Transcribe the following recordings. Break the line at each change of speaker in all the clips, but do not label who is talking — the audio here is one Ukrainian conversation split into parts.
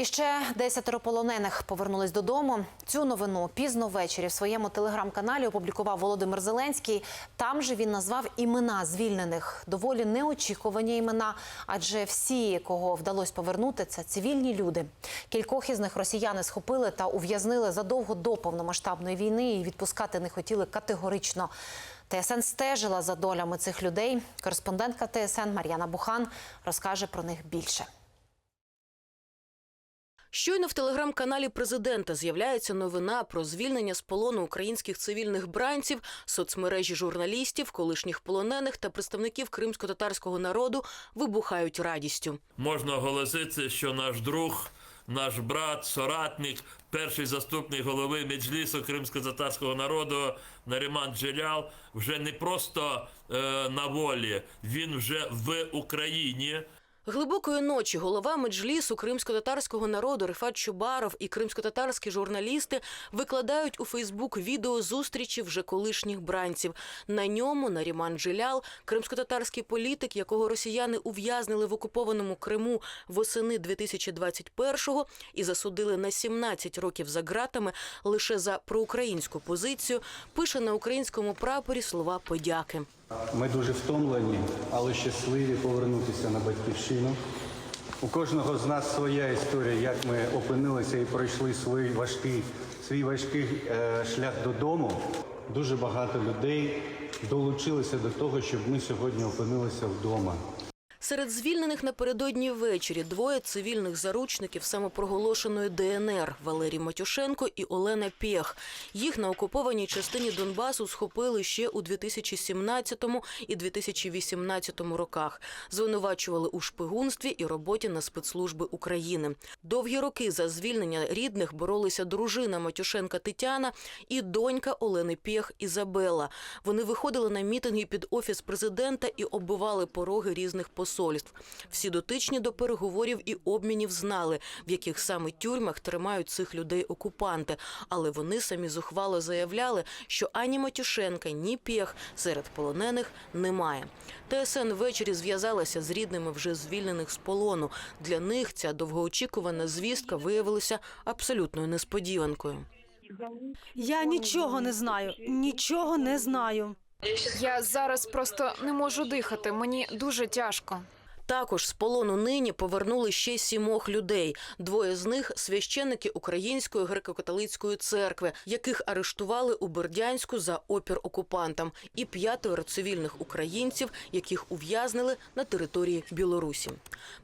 І ще десятеро полонених повернулись додому. Цю новину пізно ввечері в своєму телеграм-каналі опублікував Володимир Зеленський. Там же він назвав імена звільнених. Доволі неочікувані імена, адже всі, кого вдалося повернути, це цивільні люди. Кількох із них росіяни схопили та ув'язнили задовго до повномасштабної війни і відпускати не хотіли категорично. ТСН стежила за долями цих людей. Кореспондентка ТСН Мар'яна Бухан розкаже про них більше.
Щойно в телеграм-каналі президента з'являється новина про звільнення з полону українських цивільних бранців, соцмережі журналістів, колишніх полонених та представників кримсько-татарського народу вибухають радістю.
можна оголосити, що наш друг, наш брат, соратник, перший заступник голови Меджлісу кримсько-татарського народу Наріман Джелял вже не просто е, на волі, він вже в Україні.
Глибокої ночі голова меджлісу кримсько-татарського народу Рифат Чубаров і кримсько-татарські журналісти викладають у Фейсбук відео зустрічі вже колишніх бранців. На ньому Наріман Джилял, кримсько-татарський політик, якого росіяни ув'язнили в окупованому Криму восени 2021-го і засудили на 17 років за ґратами лише за проукраїнську позицію, пише на українському прапорі слова подяки.
Ми дуже втомлені, але щасливі повернутися на батьківщину. У кожного з нас своя історія, як ми опинилися і пройшли свій важкий, свій важкий е, шлях додому. Дуже багато людей долучилися до того, щоб ми сьогодні опинилися вдома.
Серед звільнених напередодні ввечері двоє цивільних заручників самопроголошеної ДНР Валерій Матюшенко і Олена Пєх. Їх на окупованій частині Донбасу схопили ще у 2017 і 2018 роках. Звинувачували у шпигунстві і роботі на спецслужби України. Довгі роки за звільнення рідних боролися дружина Матюшенка Тетяна і донька Олени Пєх Ізабела. Вони виходили на мітинги під офіс президента і оббивали пороги різних посольств. Всі дотичні до переговорів і обмінів знали, в яких саме тюрмах тримають цих людей окупанти. Але вони самі зухвало заявляли, що ані Матюшенка, ні Пєх серед полонених немає. ТСН ввечері зв'язалася з рідними вже звільнених з полону. Для них ця довгоочікувана звістка виявилася абсолютною несподіванкою.
Я нічого не знаю, нічого не знаю.
Я зараз просто не можу дихати. Мені дуже тяжко.
Також з полону нині повернули ще сімох людей. Двоє з них священники Української греко-католицької церкви, яких арештували у Бердянську за опір окупантам, і п'ятеро цивільних українців, яких ув'язнили на території Білорусі.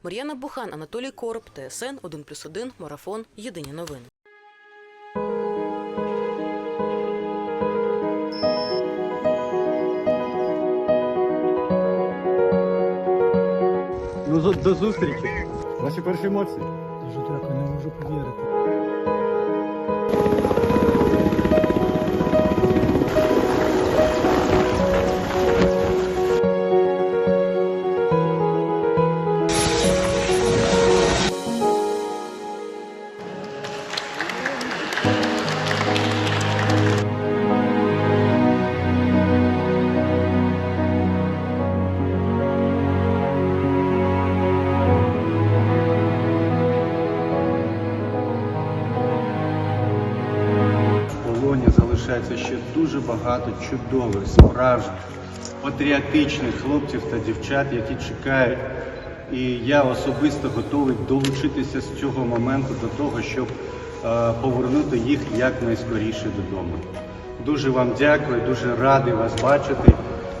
Мар'яна Бухан, Анатолій Короб, ТСН 1+,1, Марафон. Єдині новини.
До зустрічі. Ваші перші емоції.
Дуже дякую, не можу повірити.
Багато чудових, справжніх, патріотичних хлопців та дівчат, які чекають. І я особисто готовий долучитися з цього моменту до того, щоб е, повернути їх якнайскоріше додому. Дуже вам дякую, дуже радий вас бачити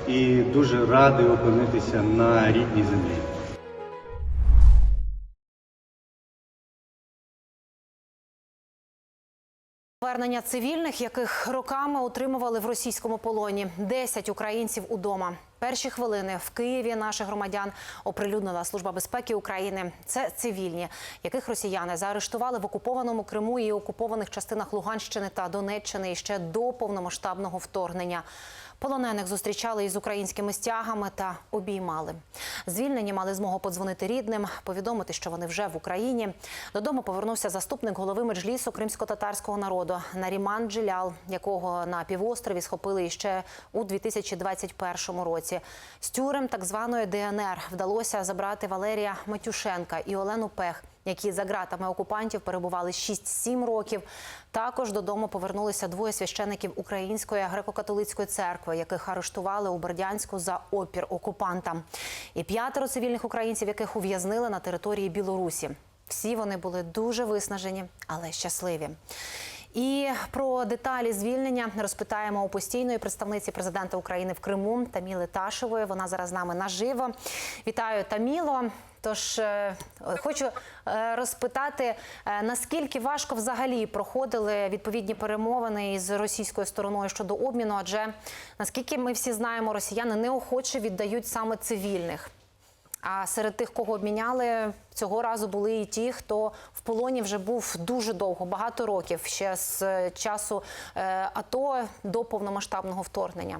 і дуже радий опинитися на рідній землі.
Повернення цивільних, яких роками утримували в російському полоні. 10 українців удома. Перші хвилини в Києві наших громадян оприлюднила Служба безпеки України. Це цивільні, яких росіяни заарештували в окупованому Криму і окупованих частинах Луганщини та Донеччини ще до повномасштабного вторгнення. Полонених зустрічали із українськими стягами та обіймали. Звільнені мали змогу подзвонити рідним, повідомити, що вони вже в Україні. Додому повернувся заступник голови меджлісу кримсько-татарського народу Наріман Джилял, якого на півострові схопили іще у 2021 році. З тюрем так званої ДНР вдалося забрати Валерія Матюшенка і Олену Пех, які за ґратами окупантів перебували 6-7 років. Також додому повернулися двоє священиків Української греко-католицької церкви, яких арештували у Бердянську за опір окупантам, і п'ятеро цивільних українців, яких ув'язнили на території Білорусі. Всі вони були дуже виснажені, але щасливі. І про деталі звільнення розпитаємо у постійної представниці президента України в Криму Таміли Ташевої. Вона зараз з нами наживо. Вітаю, Таміло. Тож е, хочу е, розпитати, е, наскільки важко взагалі проходили відповідні перемовини із російською стороною щодо обміну, адже наскільки ми всі знаємо, росіяни неохоче віддають саме цивільних. А серед тих, кого обміняли, цього разу були і ті, хто в полоні вже був дуже довго, багато років, ще з часу АТО до повномасштабного вторгнення.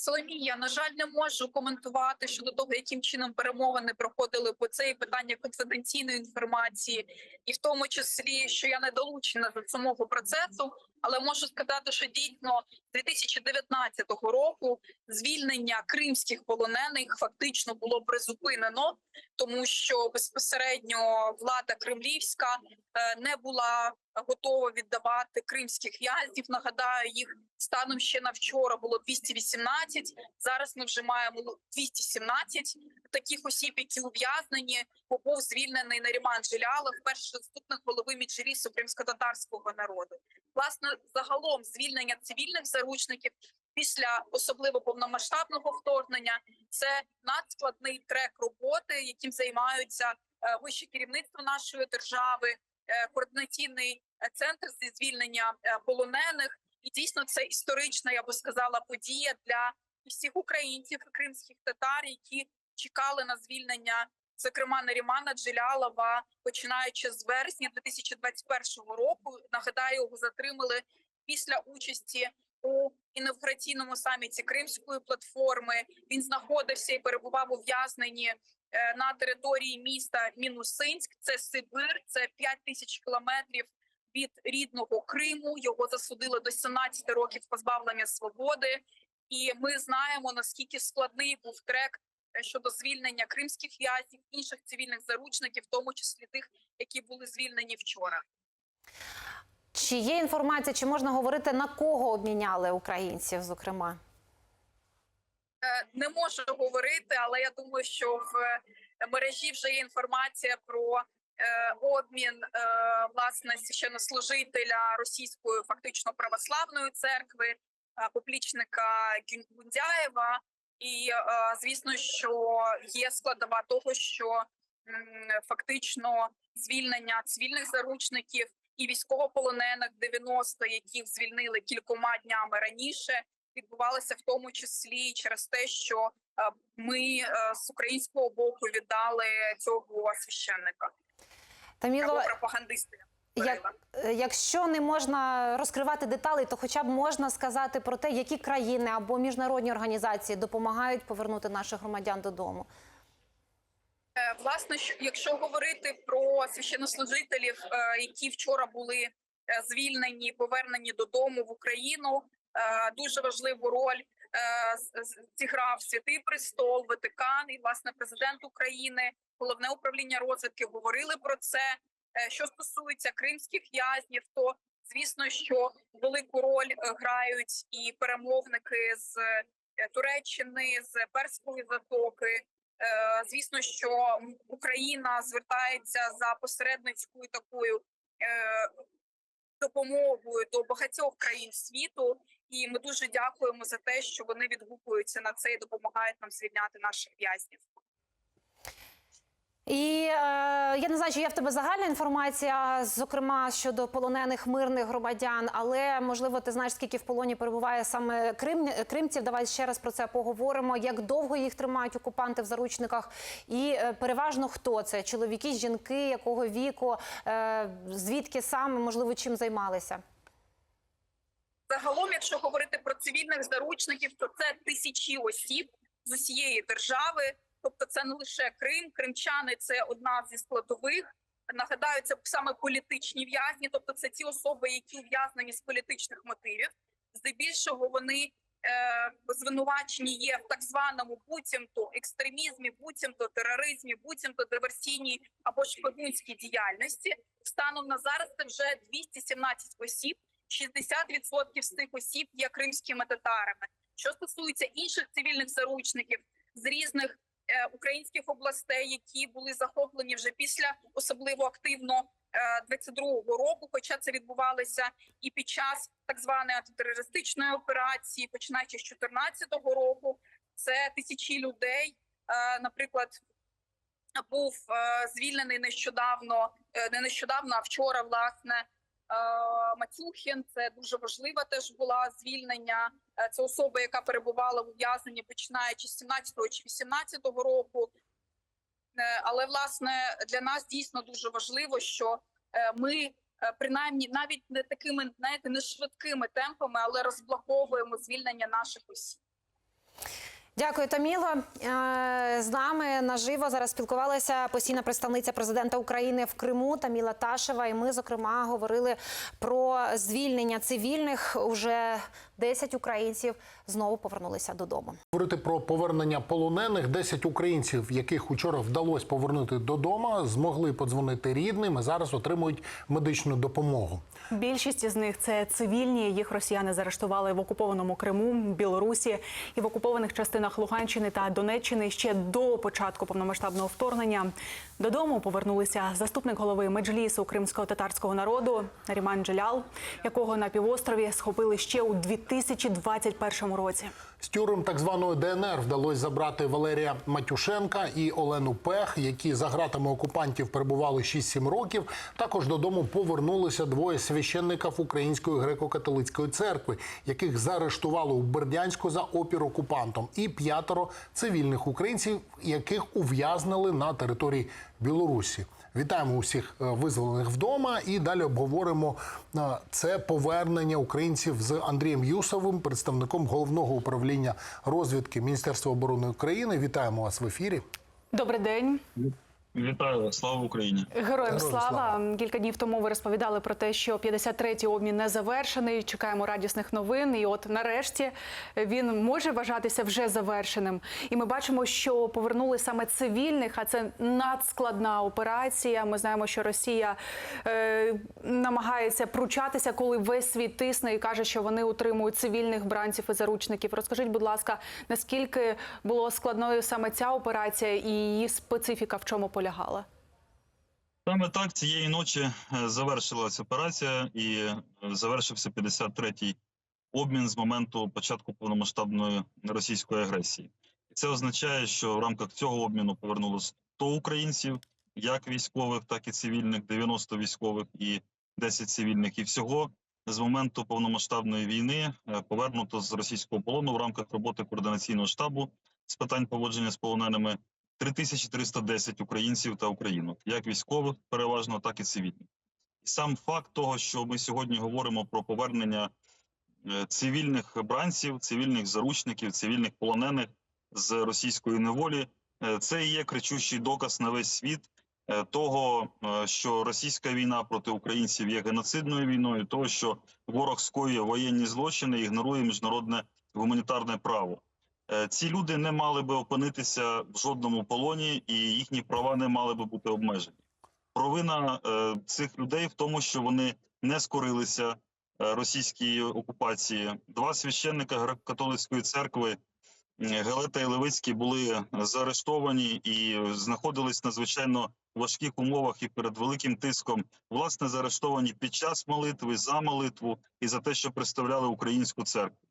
Соломія, на жаль, не можу коментувати щодо того, яким чином перемовини проходили, бо це і питання конфіденційної інформації, і в тому числі, що я не долучена до самого процесу, але можу сказати, що дійсно з 2019 року звільнення кримських полонених фактично було призупинено, тому що безпосередньо влада кремлівська е, не була готова віддавати кримських в'язнів. Нагадаю, їх станом ще на вчора було 218, Зараз ми вже маємо 217 таких осіб, які ув'язнені, бо був звільнений Наріман Джилялов, перший заступник голови Меджлісу кримсько-татарського народу. Власне, загалом звільнення цивільних заручників після особливо повномасштабного вторгнення це надскладний трек роботи, яким займаються е, вище керівництво нашої держави, е, координаційний е, центр зі звільнення полонених. І дійсно це історична, я би сказала, подія для всіх українців кримських татар, які чекали на звільнення, зокрема Нарімана Джилялова, починаючи з вересня 2021 року. Нагадаю, його затримали після участі у інавгураційному саміті Кримської платформи. Він знаходився і перебував ув'язненні е, на території міста Мінусинськ. Це Сибир, це 5 тисяч кілометрів від рідного Криму. Його засудили до 17 років позбавлення свободи. І ми знаємо наскільки складний був трек щодо звільнення кримських в'язнів, інших цивільних заручників, в тому числі тих, які були звільнені вчора.
Чи є інформація, чи можна говорити на кого обміняли українців, зокрема?
Е, Не можу говорити, але я думаю, що в е, мережі вже є інформація про е, обмін е, власне священнослужителя російської фактично православної церкви, е, поплічника Гундяєва. І е, звісно, що є складова того, що фактично звільнення цивільних заручників і військовополонених 90, яких звільнили кількома днями раніше, відбувалося в тому числі через те, що е, ми е, з українського боку віддали цього священника
Таміло,
або пропагандиста.
Як, е, якщо не можна розкривати деталі, то хоча б можна сказати про те, які країни або міжнародні організації допомагають повернути наших громадян додому.
Е, Власне, що- якщо говорити про священнослужителів, е, які вчора були звільнені, повернені додому в Україну, дуже важливу роль зіграв Святий Престол, Ватикан і власне президент України, головне управління розвідки говорили про це. Е, Що стосується кримських в'язнів, то звісно, що велику роль е, грають і перемовники з е, Туреччини, з Перської затоки. Звісно, що Україна звертається за посередницькою такою допомогою до багатьох країн світу, і ми дуже дякуємо за те, що вони відгукуються на це і допомагають нам звільняти наших в'язнів.
І е, я не знаю, чи є в тебе загальна інформація, зокрема щодо полонених мирних громадян, але можливо ти знаєш, скільки в полоні перебуває саме Крим, кримців. Давай ще раз про це поговоримо. Як довго їх тримають окупанти в заручниках, і е, переважно хто це? Чоловіки, жінки, якого віку, е, звідки саме можливо чим займалися?
Загалом, якщо говорити про цивільних заручників, то це тисячі осіб з усієї держави. Тобто, це не лише Крим, кримчани це одна зі складових. Нагадаю, це саме політичні в'язні, тобто це ті особи, які ув'язнені з політичних мотивів. Здебільшого вони звинувачені є в так званому буцімто екстремізмі, буцімто тероризмі, буцімто диверсійній або шпигунській діяльності. Станом на зараз це вже 217 осіб. 60% з цих осіб є кримськими татарами. Що стосується інших цивільних заручників з різних е, українських областей, які були захоплені вже після особливо активно е, 22-го року, хоча це відбувалося і під час так званої антитерористичної операції, починаючи з 2014 року, це тисячі людей. Е, наприклад, був е, звільнений нещодавно, е, не нещодавно, а вчора, власне. Е, Мацюхін, це дуже важлива теж була звільнення. Це особа, яка перебувала в ув'язненні починаючи з 17 чи 18 року. Е, Але власне для нас дійсно дуже важливо, що е, ми принаймні навіть не такими, знаєте, не швидкими темпами, але розблоковуємо звільнення наших осіб.
Дякую, Таміло. Е, З нами наживо зараз спілкувалася постійна представниця президента України в Криму Таміла Ташева. І ми, зокрема, говорили про звільнення цивільних. Уже 10 українців знову повернулися додому.
Говорити про повернення полонених. 10 українців, яких учора вдалося повернути додому, змогли подзвонити рідним і зараз отримують медичну допомогу.
Більшість із них це цивільні. Їх росіяни заарештували в окупованому Криму, Білорусі і в окупованих частинах Луганщини та Донеччини ще до початку повномасштабного вторгнення. Додому повернулися заступник голови меджлісу кримського татарського народу Наріман Джелял, якого на півострові схопили ще у 2021 році.
З тюрем так званої ДНР вдалося забрати Валерія Матюшенка і Олену Пех, які за ґратами окупантів перебували 6-7 років. Також додому повернулися двоє священників Української греко-католицької церкви, яких заарештували у Бердянську за опір окупантом, і п'ятеро цивільних українців, яких ув'язнили на території Білорусі. Вітаємо усіх е, визволених вдома і далі обговоримо е, це повернення українців з Андрієм Юсовим, представником головного управління розвідки Міністерства оборони України. Вітаємо вас в ефірі.
Добрий день.
Вітаю, слава Україні!
Героям
Героям
слава.
слава.
Кілька днів тому ви розповідали про те, що 53-й обмін не завершений. Чекаємо радісних новин. І от нарешті він може вважатися вже завершеним. І ми бачимо, що повернули саме цивільних, а це надскладна операція. Ми знаємо, що Росія е, намагається пручатися, коли весь світ тисне і каже, що вони утримують цивільних бранців і заручників. Розкажіть, будь ласка, наскільки було складною саме ця операція і її специфіка в чому полягала?
Саме так цієї ночі е, завершилася операція і е, завершився 53-й обмін з моменту початку повномасштабної російської агресії. Це означає, що в рамках цього обміну повернулося 100 українців, як військових, так і цивільних, 90 військових і 10 цивільних. І всього з моменту повномасштабної війни е, повернуто з російського полону в рамках роботи координаційного штабу з питань поводження з полоненими 3310 українців та українок, як військових, переважно, так і цивільних. І сам факт того, що ми сьогодні говоримо про повернення е, цивільних бранців, цивільних заручників, цивільних полонених з російської неволі, е, це і є кричущий доказ на весь світ е, того, що російська війна проти українців є геноцидною війною, того, що ворог скоює воєнні злочини, і ігнорує міжнародне гуманітарне право. Е, Ці люди не мали би опинитися в жодному полоні, і їхні права не мали би бути обмежені. Провина е, цих людей в тому, що вони не скорилися е, російській окупації. Два священника греко-католицької церкви Гелета і Левицький були заарештовані і знаходились в надзвичайно важких умовах і перед великим тиском. Власне, заарештовані під час молитви, за молитву і за те, що представляли українську церкву.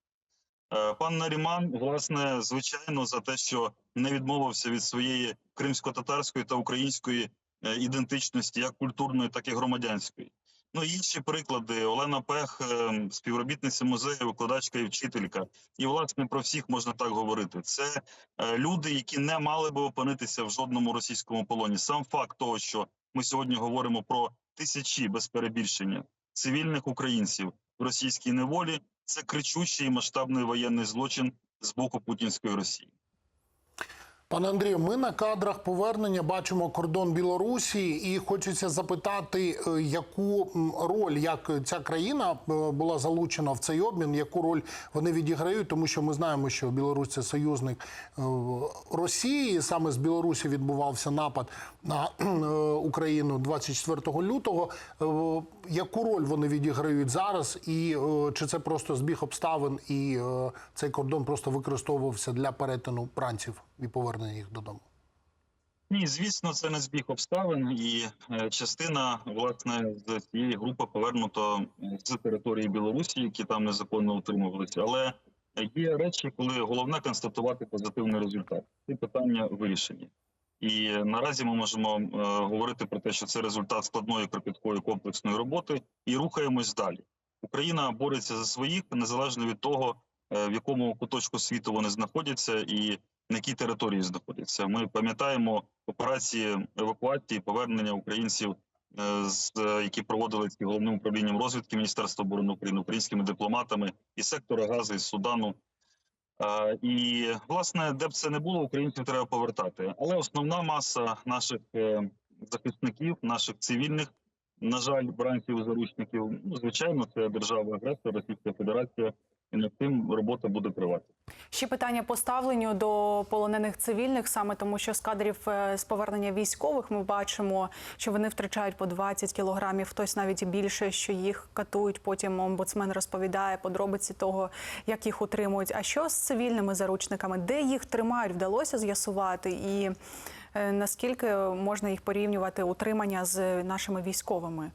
Е, Пан Наріман, власне, звичайно, за те, що не відмовився від своєї кримсько-татарської та української е, ідентичності, як культурної, так і громадянської. Ну інші приклади: Олена Пех, е, співробітниця музею, викладачка і вчителька. І власне про всіх можна так говорити. Це люди, які не мали би опинитися в жодному російському полоні. Сам факт того, що ми сьогодні говоримо про тисячі без перебільшення цивільних українців в російській неволі, це кричущий масштабний воєнний злочин з боку путінської Росії.
Пане Андрію, ми на кадрах повернення бачимо кордон Білорусі, і хочеться запитати, е, яку роль як ця країна е, була залучена в цей обмін, яку роль вони відіграють, тому що ми знаємо, що Білорусь це союзник е, Росії. Саме з Білорусі відбувався напад на Україну 24 лютого. Яку роль вони відіграють зараз, і чи це просто збіг обставин, і цей кордон просто використовувався для перетину бранців і повернення їх додому?
Ні, звісно, це не збіг обставин, і е, частина власне з цієї групи повернуто з території Білорусі, які там незаконно утримувалися. Але є речі, коли головне констатувати позитивний результат. Ці питання вирішені. І наразі ми можемо е, говорити про те, що це результат складної кропіткої комплексної роботи, і рухаємось далі. Україна бореться за своїх незалежно від того, е, в якому куточку світу вони знаходяться, і на якій території знаходяться. Ми пам'ятаємо операції евакуації, повернення українців, е, з е, які проводили головним управлінням розвідки Міністерства оборони України, українськими дипломатами і сектора газу із Судану. Е, І власне, де б це не було, українців треба повертати. Але основна маса наших захисників, наших цивільних, на жаль, бранців заручників, ну звичайно, це держава агресор, Російська Федерація, і над цим робота буде тривати.
Ще питання по ставленню до полонених цивільних, саме тому, що з кадрів е, з повернення військових ми бачимо, що вони втрачають по 20 кілограмів, хтось навіть більше, що їх катують. Потім омбудсмен розповідає подробиці того, як їх утримують. А що з цивільними заручниками, де їх тримають, вдалося з'ясувати, і е, наскільки можна їх порівнювати утримання з нашими військовими?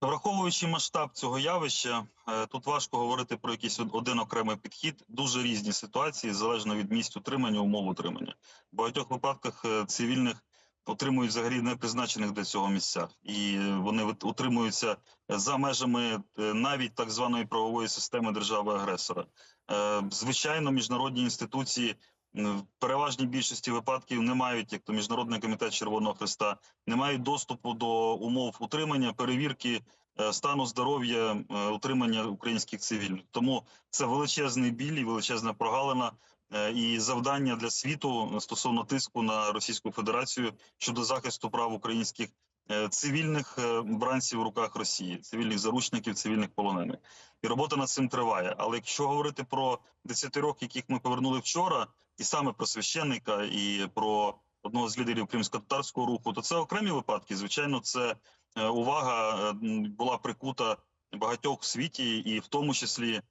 Враховуючи масштаб цього явища, е, тут важко говорити про якийсь один окремий підхід. Дуже різні ситуації залежно від місць утримання, умов утримання. В багатьох випадках е, цивільних отримують взагалі не призначених для цього місцях, і е, вони утримуються за межами е, навіть так званої правової системи держави-агресора. Е, Звичайно, міжнародні інституції в переважній більшості випадків не мають, як то міжнародний комітет Червоного Христа, не мають доступу до умов утримання, перевірки е, стану здоров'я, е, утримання українських цивільних. Тому це величезний біль і величезна прогалина. е, І завдання для світу стосовно тиску на Російську Федерацію щодо захисту прав українських е, цивільних е, бранців в руках Росії, цивільних заручників, цивільних полонених. І робота над цим триває. Але якщо говорити про десятирок, яких ми повернули вчора, і саме про священника, і про одного з лідерів кримсько-татарського руху, то це окремі випадки. Звичайно, це е, увага е, була прикута багатьох в світі, і в тому числі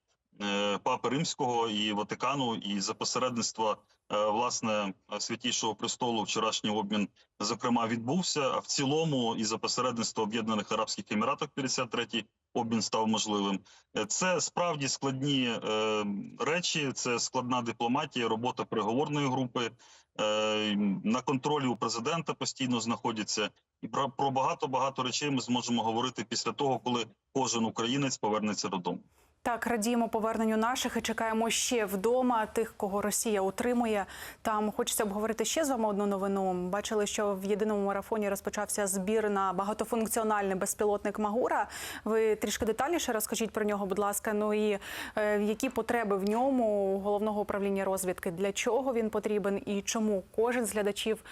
е, Папи Римського і Ватикану, і за посередництва е, власне святішого престолу вчорашній обмін зокрема відбувся. А в цілому, і за посередництва Об'єднаних Арабських Еміратів 53-й обмін став можливим. Е, Це справді складні е, речі, це складна дипломатія, робота переговорної групи. Е, на контролі у президента постійно знаходяться, і про про багато багато речей ми зможемо говорити після того, коли кожен українець повернеться додому.
Так, радіємо поверненню наших і чекаємо ще вдома тих, кого Росія утримує. Там хочеться обговорити ще з вами одну новину. Бачили, що в єдиному марафоні розпочався збір на багатофункціональний безпілотник Магура. Ви трішки детальніше розкажіть про нього, будь ласка. Ну і е, які потреби в ньому головного управління розвідки? Для чого він потрібен і чому кожен з глядачів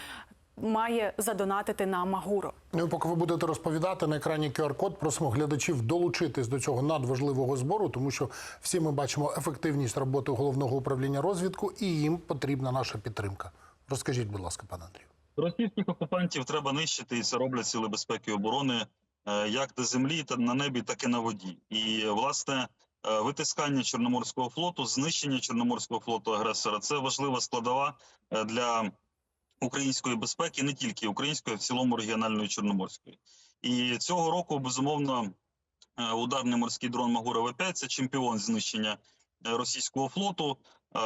має задонатити на Магуру?
Ну, і поки ви будете розповідати на екрані QR-код, просимо глядачів долучитись до цього надважливого збору, тому що всі ми бачимо ефективність роботи головного управління розвідку, і їм потрібна наша підтримка. Розкажіть, будь ласка, пане Андрію.
Російських окупантів треба нищити, і це роблять сили безпеки і оборони е, як на землі, та на небі, так і на воді. І власне е, витискання Чорноморського флоту, знищення Чорноморського флоту агресора це важлива складова е, для української безпеки, не тільки української, а в цілому регіональної чорноморської. І цього року безумовно е, ударний морський дрон Магура В5 – це чемпіон знищення е, російського флоту. Е,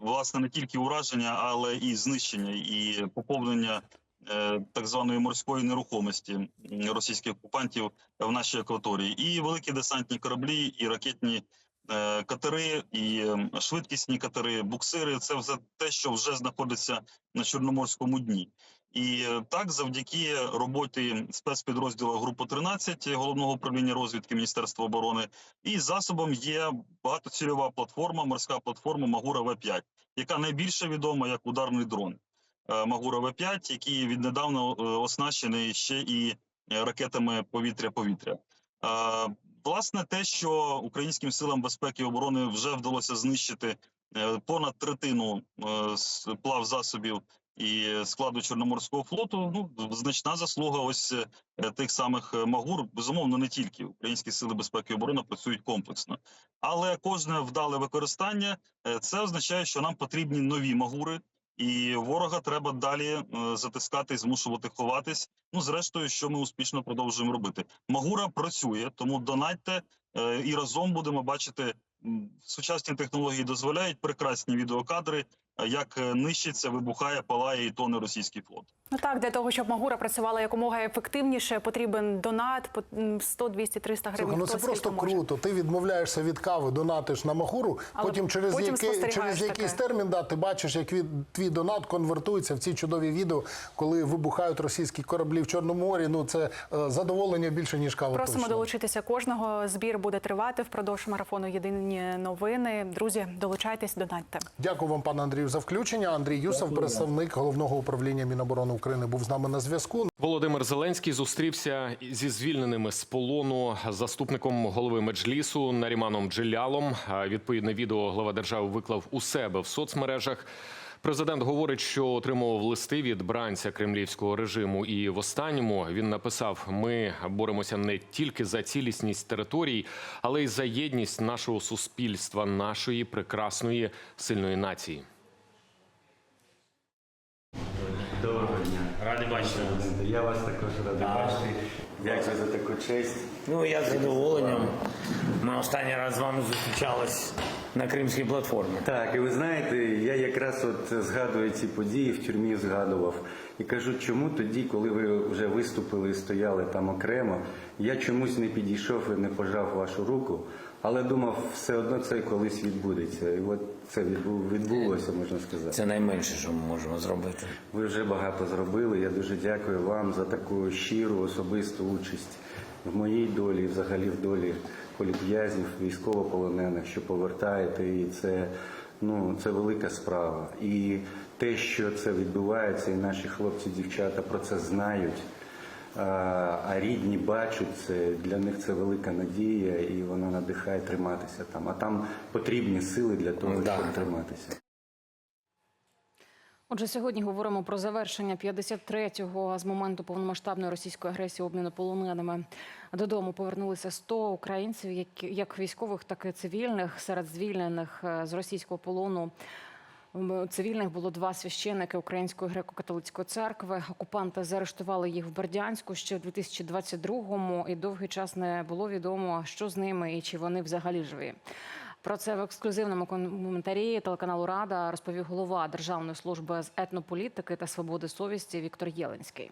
власне не тільки ураження, але і знищення і поповнення так званої морської нерухомості російських окупантів в нашій акваторії, і великі десантні кораблі, і ракетні катери, і швидкісні катери, буксири це все те, що вже знаходиться на чорноморському дні. І е, так, завдяки роботі спецпідрозділу групи 13 головного управління розвідки Міністерства оборони і засобом є багатоцільова платформа, морська платформа Магура В5, яка найбільше відома як ударний дрон е, Магура В5, який віднедавна е, оснащений ще і е, ракетами повітря-повітря. Власне, те, що українським силам безпеки і оборони вже вдалося знищити е, понад третину е, плав засобів і складу Чорноморського флоту, ну значна заслуга ось е, тих самих Магур. Безумовно, не тільки українські сили безпеки і оборони працюють комплексно, але кожне вдале використання це означає, що нам потрібні нові Магури. І ворога треба далі е, затискати змушувати ховатись. Ну, зрештою, що ми успішно продовжуємо робити. Магура працює, тому донатьте е, і разом будемо бачити. Сучасні технології дозволяють прекрасні відеокадри, е, як нищиться, вибухає, палає і тоне російський флот.
Ну так, для того, щоб Магура працювала якомога ефективніше, потрібен донат по м, 100, 200, 300 гривень.
Слухай, ну це просто
може.
круто. Ти відмовляєшся від кави, донатиш на махуру.
Але
потім через
потім
який через якийсь
таке.
термін да, ти бачиш, як від твій донат конвертується в ці чудові відео, коли вибухають російські кораблі в Чорному морі. Ну це е, задоволення більше ніж кава.
Просимо
точно.
долучитися кожного. Збір буде тривати впродовж марафону Єдині новини. Друзі, долучайтесь, донатьте.
Дякую вам, пане Андрію, за включення. Андрій Юсов, представник головного управління Міноборони України, був з нами на зв'язку.
Володимир Зеленський зустрівся зі звільненими з полону заступником голови меджлісу Наріманом Джилялом. Відповідне відео глава держави виклав у себе в соцмережах. Президент говорить, що отримував листи від бранця кремлівського режиму, і в останньому він написав: ми боремося не тільки за цілісність територій, але й за єдність нашого суспільства, нашої прекрасної сильної нації.
Радий бачити.
Я вас також радий бачити. Дякую за таку честь.
Ну я з задоволенням. Ми останній раз з вами зустрічались на Кримській платформі.
Так, і ви знаєте, я якраз от згадую ці події, в тюрмі згадував. І кажу, чому тоді, коли ви вже виступили і стояли там окремо, я чомусь не підійшов і не пожав вашу руку, але думав, все одно це колись відбудеться. І от це відбу- відбулося, можна сказати.
Це найменше, що ми можемо зробити.
Ви вже багато зробили. Я дуже дякую вам за таку щиру особисту участь в моїй долі, і взагалі в долі політв'язнів, військовополонених, що повертаєте, і це ну це велика справа. І те, що це відбувається, і наші хлопці, дівчата про це знають. А рідні бачать це, для них це велика надія, і вона надихає триматися там. А там потрібні сили для того,
Да.
щоб триматися.
Отже, сьогодні говоримо про завершення 53-го з моменту повномасштабної російської агресії обміну полоненими. Додому повернулися 100 українців, які як військових, так і цивільних. Серед звільнених е, з російського полону цивільних було два священники Української греко-католицької церкви. Окупанти заарештували їх в Бердянську ще в 2022-му, і довгий час не було відомо, що з ними і чи вони взагалі живі. Про це в ексклюзивному коментарі телеканалу Рада розповів голова Державної служби з етнополітики та свободи совісті Віктор Єленський.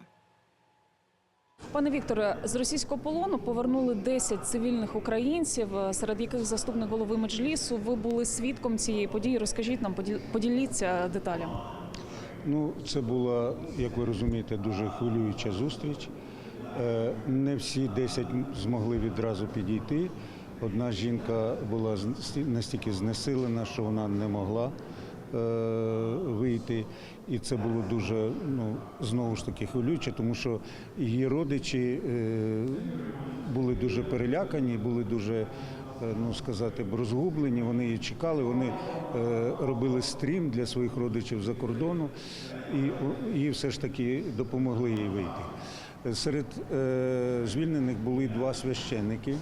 Пане Вікторе, з російського полону повернули 10 цивільних українців, серед яких заступник голови меджлісу. Ви були свідком цієї події. Розкажіть нам, поділ- поділіться деталями.
Ну, це була, як ви розумієте, дуже хвилююча зустріч. Е, Не всі 10 змогли відразу підійти. Одна жінка була настільки знесилена, що вона не могла вийти. І це було дуже ну, знову ж таки хвилююче, тому що її родичі е, були дуже перелякані, були дуже е, ну сказати, розгублені. Вони її чекали. Вони е, робили стрім для своїх родичів за кордону, і їй все ж таки допомогли їй вийти. Серед е, звільнених були два священники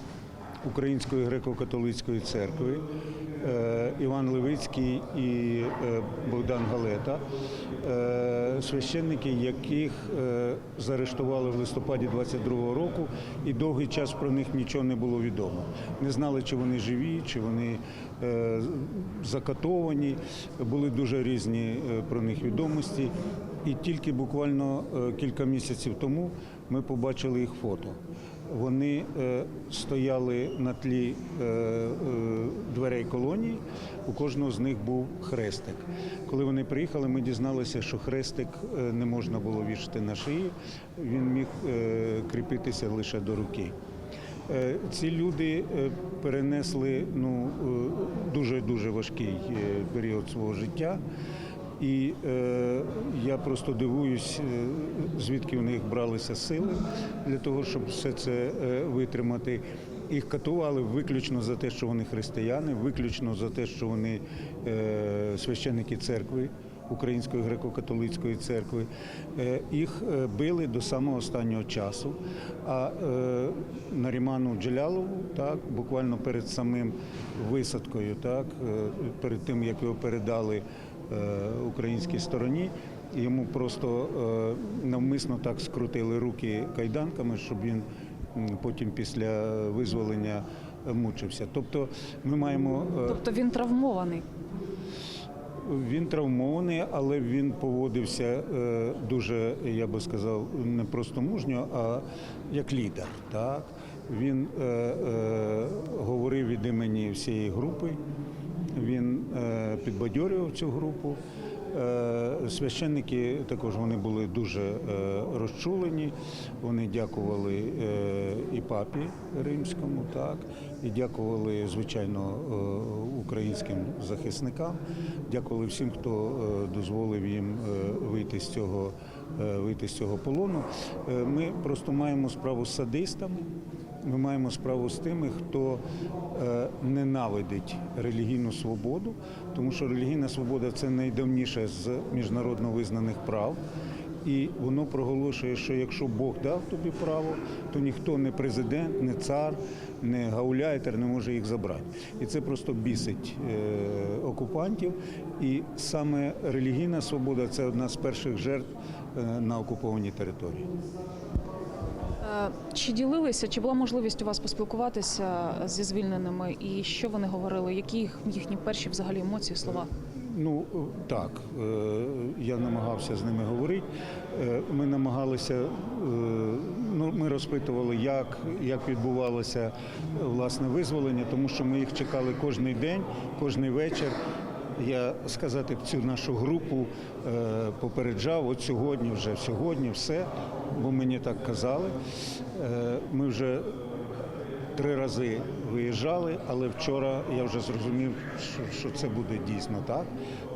Української греко-католицької церкви е, Іван Левицький і е, Богдан Галета, е, священники, яких заарештували в листопаді 22-го року, і довгий час про них нічого не було відомо. Не знали, чи вони живі, чи вони закатовані. Були дуже різні про них відомості. І тільки буквально кілька місяців тому ми побачили їх фото. Вони е, стояли на тлі е, е, дверей колонії. У кожного з них був хрестик. Коли вони приїхали, ми дізналися, що хрестик не можна було вішати на шиї, він міг кріпитися лише до руки. Ці люди перенесли ну, дуже дуже важкий період свого життя. І е, я просто дивуюсь, е, звідки у них бралися сили для того, щоб все це е, витримати. Їх катували виключно за те, що вони християни, виключно за те, що вони е, священники церкви. Української греко-католицької церкви Е, їх били до самого останнього часу. А Наріману Джелялову, так буквально перед самим висадкою, так перед тим як його передали українській стороні. Йому просто е, навмисно так скрутили руки кайданками, щоб він потім після визволення е, мучився. Тобто ми маємо е,
Тобто він травмований.
він травмований, але він поводився е, дуже, я би сказав, не просто мужньо, а як лідер. Так? Він е, е, говорив від імені всієї групи, він е, підбадьорював цю групу. Е, Священники також вони були дуже е, розчулені. Вони дякували і папі римському, так і дякували звичайно українським захисникам. Дякували всім, хто дозволив їм вийти з цього вийти з цього полону. Ми просто маємо справу з садистами. Ми маємо справу з тими, хто е, ненавидить релігійну свободу, тому що релігійна свобода це найдавніше з міжнародно визнаних прав. І воно проголошує, що якщо Бог дав тобі право, то ніхто не президент, не цар, не гауляйтер не може їх забрати. І це просто бісить е, окупантів. І саме релігійна свобода це одна з перших жертв е, на окупованій території.
Е, Чи ділилися, чи була можливість у вас поспілкуватися зі звільненими, і що вони говорили? Які їх їхні перші взагалі емоції, слова?
Ну так, е, я намагався з ними говорити. Е, Ми намагалися, е, ну ми розпитували, як, як відбувалося е, власне визволення, тому що ми їх чекали кожен день, кожен вечір. Я сказати цю нашу групу е, попереджав, от сьогодні, вже сьогодні, все, бо мені так казали. Е, Ми вже три рази виїжджали, але вчора я вже зрозумів, що, це буде дійсно так,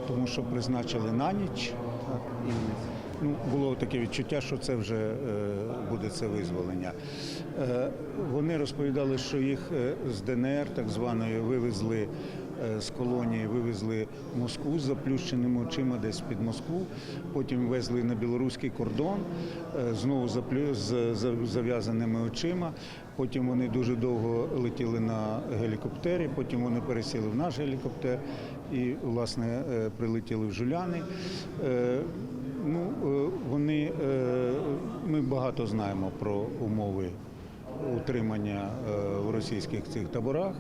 тому що призначили на ніч. Так, і ну, було таке відчуття, що це вже е, буде це визволення. Е, вони розповідали, що їх е, з ДНР, так званої, вивезли. Е, З колонії вивезли в Москву з заплющеними очима десь під Москву. Потім везли на білоруський кордон е, знову з зав'язаними очима. Потім вони дуже довго летіли на гелікоптері. Потім вони пересіли в наш гелікоптер і власне е, прилетіли в Жуляни. Ну, вони ми багато знаємо про умови утримання в російських цих таборах.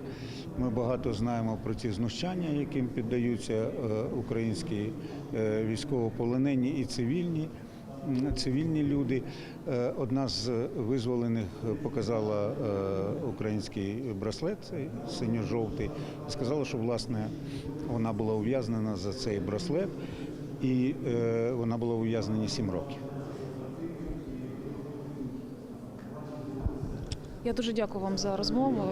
Ми багато знаємо про ці знущання, яким піддаються е, українські е, військовополонені і цивільні. Цивільні люди. Е, Одна з визволених показала український браслет, синьо-жовтий, сказала, що власне вона була ув'язнена за цей браслет, і вона була ув'язнена 7 років.
Я дуже дякую вам за розмову.